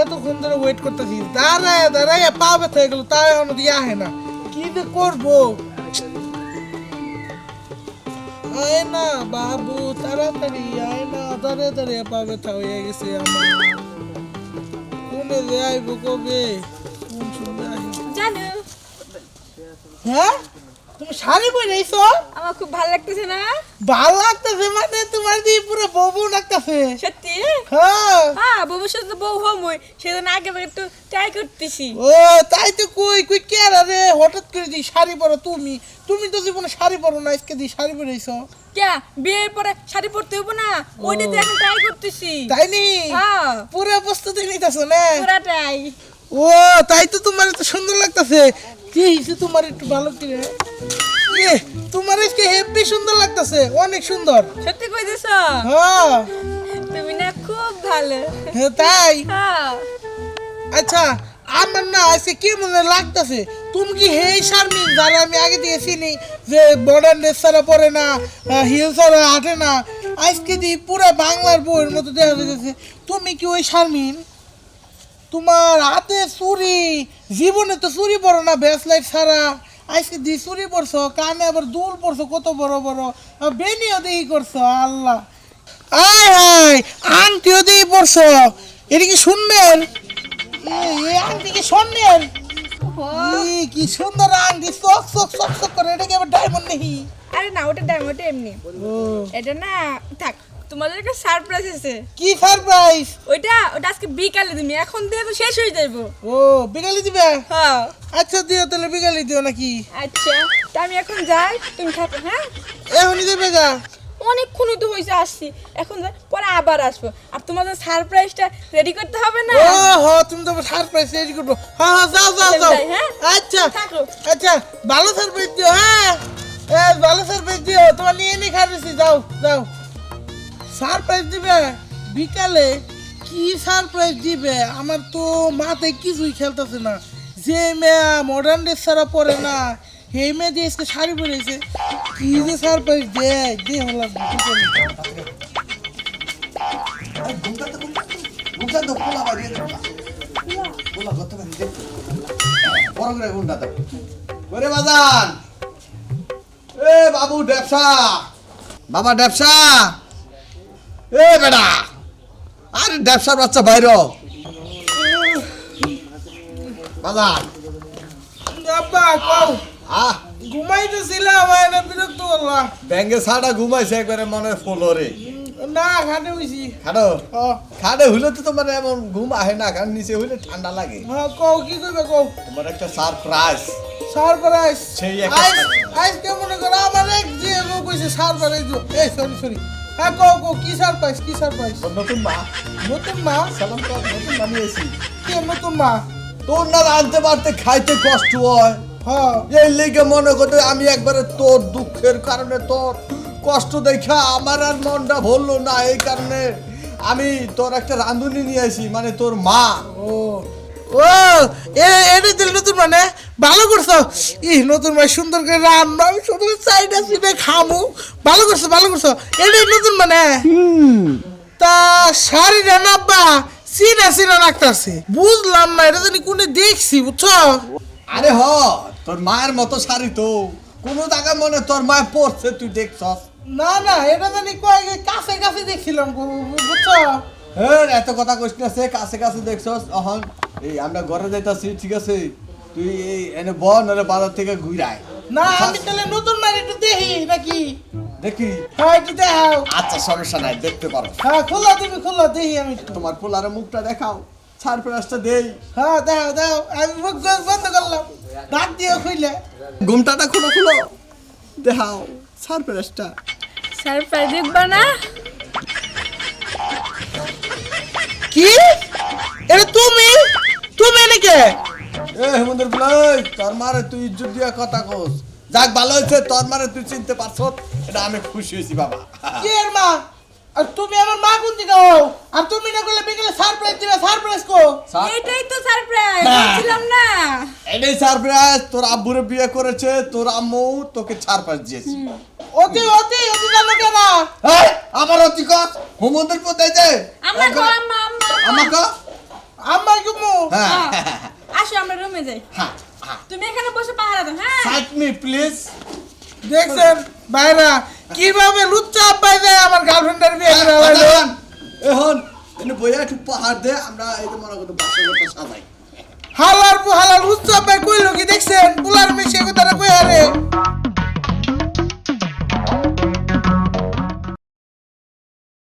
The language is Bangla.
এতক্ষণ ধরে ওয়েট করতেছি। দাঁড়ায় দাঁড়ায় পা ব্যথা গেল তাই এখনও দিয়ে আহে না। কি যে করব? আয় না বাবু তাড়াতাড়ি আয় না তাড়াতাড়ি পা ব্যথা হয়ে গেছে আমার। কোনে যে আইব কবে? কোন সময় আইব? জানো। হ্যাঁ? তুমি শাড়ি পরে আইছো? আমার খুব ভালো লাগতেছে না। ভালো লাগতেছে মানে তোমার দিয়ে পুরো বউ লাগতেছে। সত্যি? তো বউ হম হই সেজন্য আগে একটু ট্রাই করতেছি। ও তাই তো কই কই কে রে হঠাৎ করে দি শাড়ি পরো তুমি তুমি তো জীবনে শাড়ি পরো না আজকে দি শাড়ি পরেছো। কে? বিয়ের পরে শাড়ি পরতে হইব না? ওইটা তো এখন ট্রাই করতেছি। তাই নি? হ্যাঁ। পুরো প্রস্তুতি নিতেছো না? পুরাটাই। ও তাই তো তোমার এত সুন্দর লাগতেছে। কি হইছে তোমার একটু ভালো করে? তোমার আজকে হেভি সুন্দর লাগতেছে অনেক সুন্দর। সত্যি কইতেছ? হ্যাঁ। তুমি না খুব ভালো। তাই? হ্যাঁ। আচ্ছা আমার না আজকে কি মনে লাগতেছে? তুমি কি হেই শারমিন যারা আমি আগে দিয়ে চিনি যে মডার্ন ড্রেস ছাড়া পরে না হিল ছাড়া হাঁটে না আজকে দি পুরো বাংলার বইয়ের মতো দেখা যাচ্ছে তুমি কি ওই শারমিন? তোমার হাতে চুরি জীবনে তো চুরি পড়ো না ব্যাসলাইট ছাড়া। আজকে দি চুরি পড়ছো কানে আবার দুল পড়ছো কত বড় বড়। বেনিও দেখি করছ আল্লাহ। আয় হায় আংটিও পড়ছো এটা কি শুনবেন আংটি কি ই, কি সুন্দর আংটি চক চক চক চক করে। এটা কি আবার ডায়মন্ড নেই আরে না ওটা ডায়মন্ড এমনি। এটা না থাক তোমাদের একটা সারপ্রাইজ আছে। কি সারপ্রাইজ ওইটা ওটা আজকে বিকালে তুমি এখন দিয়ে তো শেষ হয়ে যাইবো। ও বিকালে দিবে? হ্যাঁ। আচ্ছা দিও তাহলে বিকালে দিও নাকি। আচ্ছা তা আমি এখন যাই তুমি থাকো হ্যাঁ? এখনই দেবে গা অনেকক্ষণই তো হয়েছে আসছি। এখন পরে আবার আসব। আর তোমাদের সারপ্রাইজটা রেডি করতে হবে না? ও হ তুমি তো সারপ্রাইজ রেডি করব। হ্যাঁ হ্যাঁ যাও যাও যাও। হ্যাঁ? আচ্ছা থাকো। আচ্ছা ভালো সারপ্রাইজ দিও হ্যাঁ? ভালো সারপ্রাইজ দিও। তোমার নিয়ে নিয়ে খাচ্ছি যাও যাও। সারপ্রাইজ দিবে? বিকালে কি সারপ্রাইজ দিবে? আমার তো মাথায় কিছুই খেলতেছে না। যে মেয়া মডার্ন ড্রেস ছাড়া পরে না। মেয়ে দিয়ে আজকে শাড়ি পরেছে কি যে সারপ্রাইজ দে দে হলাম বাড়ি বড় বাবু ব্যবসা! বাবা ব্যবসা! এ বেটা! আরে ব্যবসার বাচ্চা বাইর বাজান! আব্বা কও। আহ। ঘুমাইতেছিলাম এনে বিরক্ত করলাম। ব্যাঙ্গে সাটা ঘুমাইছে একবারে মনে ফলোরে। না খাটে হইছি। খাটো ও খাটে হইলে তো তোমার এমন ঘুম আহে না কারণ নিচে হইলে ঠান্ডা লাগে। হ্যাঁ কও কি কও? তোমার একটা সারপ্রাইজ সারপ্রাইজ সেই একটা মনে করো আমার এক যে কইছে সারপ্রাইজ এই সরি সরি হ্যাঁ কও কও কি সারপ্রাইজ কি সারপ্রাইজ নতুন মা। নতুন মা? সালাম তো নতুন বানিয়েছি কে নতুন মা? তোর না রাঁধতে পারতে খাইতে কষ্ট হ্যাঁ। এই লেগে মনে করতে আমি একবারে তোর দুঃখের কারণে তোর কষ্ট দেখা আমার আর মনটা ভরলো না এই কারণে আমি তোর একটা রাঁধুনি নিয়ে আসি মানে তোর মা। ও ও এ এটা দিল নতুন মানে ভালো করছ? ই নতুন মা সুন্দর করে রান্না আমি সুন্দর চাইটা চিনে খামু। ভালো করছ ভালো করছ। এটাই নতুন মানে তা শাড়ি রান্নাব্বা চিনা চিনা রাখতেছে বুঝলাম না এটা জানি কোনে দেখছি বুঝছ? আরে হ তোর মায়ের মতো শাড়ি তো। কোনো জায়গায় মনে তোর মায় পড়ছে তুই দেখছস। না না এটা জানি কয়েক কাছে কাছে দেখছিলাম বুঝছ? হ্যাঁ এত কথা কইস না সে কাছে কাছে দেখছস। এখন এই আমরা ঘরে যাইতাছি ঠিক আছে? তুই এই এনে বল নাহলে বাজার থেকে ঘুরায় না আমি তাহলে নতুন মার একটু দেখি নাকি? দেখি। হ্যাঁ একটু দেখাও। আচ্ছা সমস্যা নাই দেখতে পারো। হ্যাঁ খোলা তুমি খোলা দেখি আমি। তোমার পোলারে মুখটা দেখাও। সারপ্রাইজটা দেই। হ্যাঁ দেখাও দেখাও আমি মুখ বন্ধ করলাম। দিয়ে খুইলে। ঘুমটাটা খুলো খুলো। দেখাও সারপ্রাইজটা সারপ্রাইজ দেখবা না? কি? এটা তুমি? তুমি নাকি এ হেমন্তর বলাই তোর মারে তুই ইজ্জত দিয়া কথা কস। যাক ভালো হয়েছে তোর মারে তুই চিনতে পারছ এটা আমি খুশি হয়েছি বাবা। কি এর মা? আর তুমি আমার মা কোন দিকে হও? আর তুমি না করলে বিকেলে সারপ্রাইজ দিবে সারপ্রাইজ কো। এটাই তো সারপ্রাইজ হ্যাঁ। বলছিলাম না। এটাই সারপ্রাইজ তোর আব্বুরে বিয়ে করেছে তোর আম্মু তোকে সারপ্রাইজ দিয়েছে। অতি অতি অতি জানো কেন? এই, আমার অতিকত হেমন্তর কোথায় যে। আম্মা গো আম্মা আম্মা। আমাকে আম্মা কি মু? আসো আমরা রুমে যাই। হ্যাঁ হ্যাঁ। তুমি এখানে বসে পাহারা দাও হ্যাঁ। সাইড মি প্লিজ দেখছেন ভাইরা কীভাবে লুচ্চা আব্বাই যায় আমার গার্লফ্রেন্ডের বিয়ে করে হলো এখন এনে বইয়া একটু পাহাড় দে আমরা এই তো মনে করতে বাসা করতে সাজাই। হালার পু হালার লুচ্চা আব্বাই কইলো কি দেখছেন? পুলার মিশে কথা